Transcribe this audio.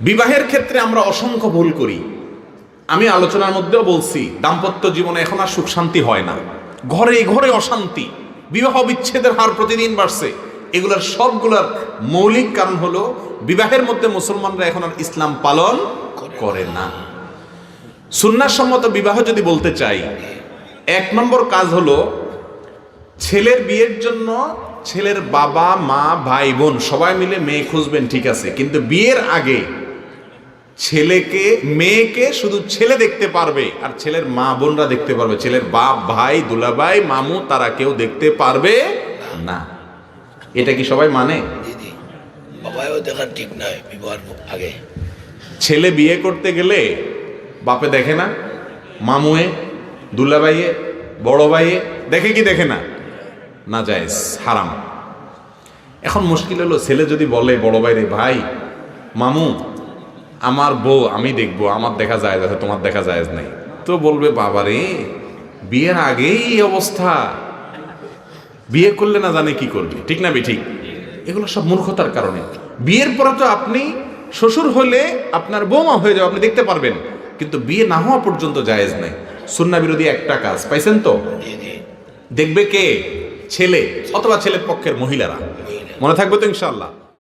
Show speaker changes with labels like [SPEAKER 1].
[SPEAKER 1] বিবাহের ক্ষেত্রে আমরা অসংখ্য ভুল করি। আমি আলোচনার মধ্যেও বলছি, দাম্পত্য জীবনে এখন আর সুখ শান্তি হয় না। ঘরে ঘরে অশান্তি। বিবাহ বিচ্ছেদের হার প্রতিদিন বাড়ছে। এগুলোর সবগুলোর মৌলিক কারণ হলো, বিবাহের মধ্যে মুসলমানরা এখন আর ইসলাম পালন করে না। সুন্নাসম্মত বিবাহ যদি বলতে চাই, এক নম্বর কাজ হলো, ছেলের বিয়ের জন্য ছেলের বাবা, মা, ভাই, বোন সবাই মিলে মেয়ে খুঁজবেন ঠিক আছে। কিন্তু বিয়ের আগে ছেলেকে মেয়েকে শুধু ছেলে দেখতে পারবে আর ছেলের মা বোনরা দেখতে পারবে। ছেলের বাপ ভাই দুলাভাই মামু তারা কেউ দেখতে পারবে না। এটা কি সবাই মানে?
[SPEAKER 2] বাবাও দেখা ঠিক নয় বিবাহের আগে।
[SPEAKER 1] ছেলে বিয়ে করতে গেলে বাপে দেখে না মামুয়ে দুলাভাইয়ে বড় ভাইয়ে দেখে কি দেখে না? না জায়েজ হারাম। এখন মুশকিল হলো ছেলে যদি বলে বড় ভাই রে ভাই মামু আমার বউ, আমি দেখব, আমার দেখা যায় আছে, তোমার দেখা যায় নাই। তো বলবে বাবা রে বিয়ের আগেই অবস্থা। বিয়ে করলে না জানে কি করবে, ঠিক না ঠিক এগুলো সব মূর্খতার কারণে। বিয়ের পরে তো আপনি শ্বশুর হলে আপনার বৌমা হয়ে যাবে, আপনি দেখতে পারবেন। কিন্তু বিয়ে না হওয়া পর্যন্ত জায়েজ নাই। সুন্না বিরোধী একটা কাজ, পাইছেন তো? দেখবে কে? ছেলে, অথবা ছেলের পক্ষের মহিলারা। মনে থাকবে তো ইনশাল্লাহ